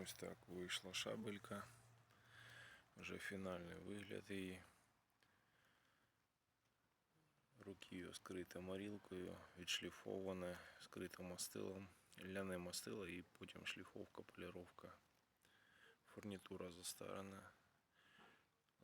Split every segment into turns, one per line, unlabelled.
Ось так вийшла шабелька. Вже фінальний вигляд її. Руків'я скрите морілкою, відшліфоване, скрите мастилом, ляне мастило і потім шліфовка, поліровка. Фурнітура застарана.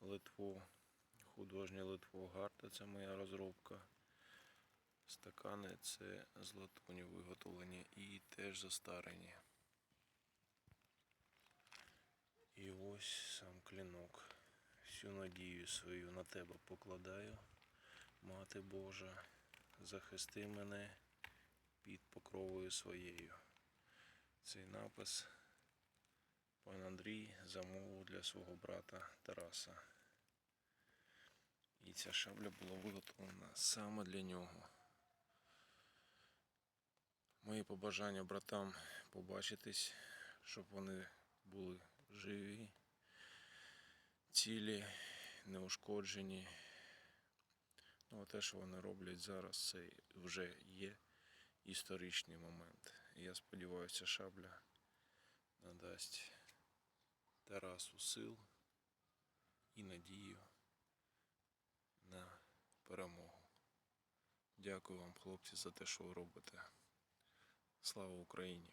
Литво, художнє Литво Гарта, це моя розробка. Стакани це з латуні виготовлені і теж застарені. І ось сам клінок. Всю надію свою на тебе покладаю. Мати Божа, захисти мене під покровою своєю. Цей напис пан Андрій замовив для свого брата Тараса. І ця шабля була виготовлена саме для нього. Мої побажання братам побачитись, щоб вони були живі, цілі, неушкоджені. Ну, а те, що вони роблять зараз, це вже є історичний момент. І я сподіваюся, шабля надасть Тарасу сил і надію на перемогу. Дякую вам, хлопці, за те, що ви робите. Слава Україні!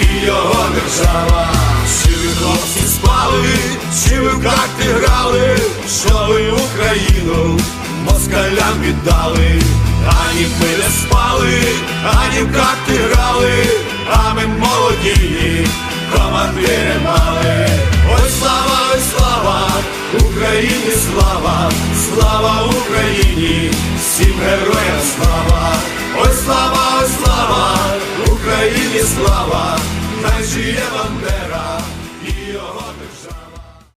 і його держава. Чи ви хлопці спали, чи ви в карти грали, що ви Україну москалям віддали, ані ми не спали, ані в карти грали, а ми молоді, командири мали. Ой, слава, ой, слава, Україні слава, слава Україні, слава, хай жиє Бандера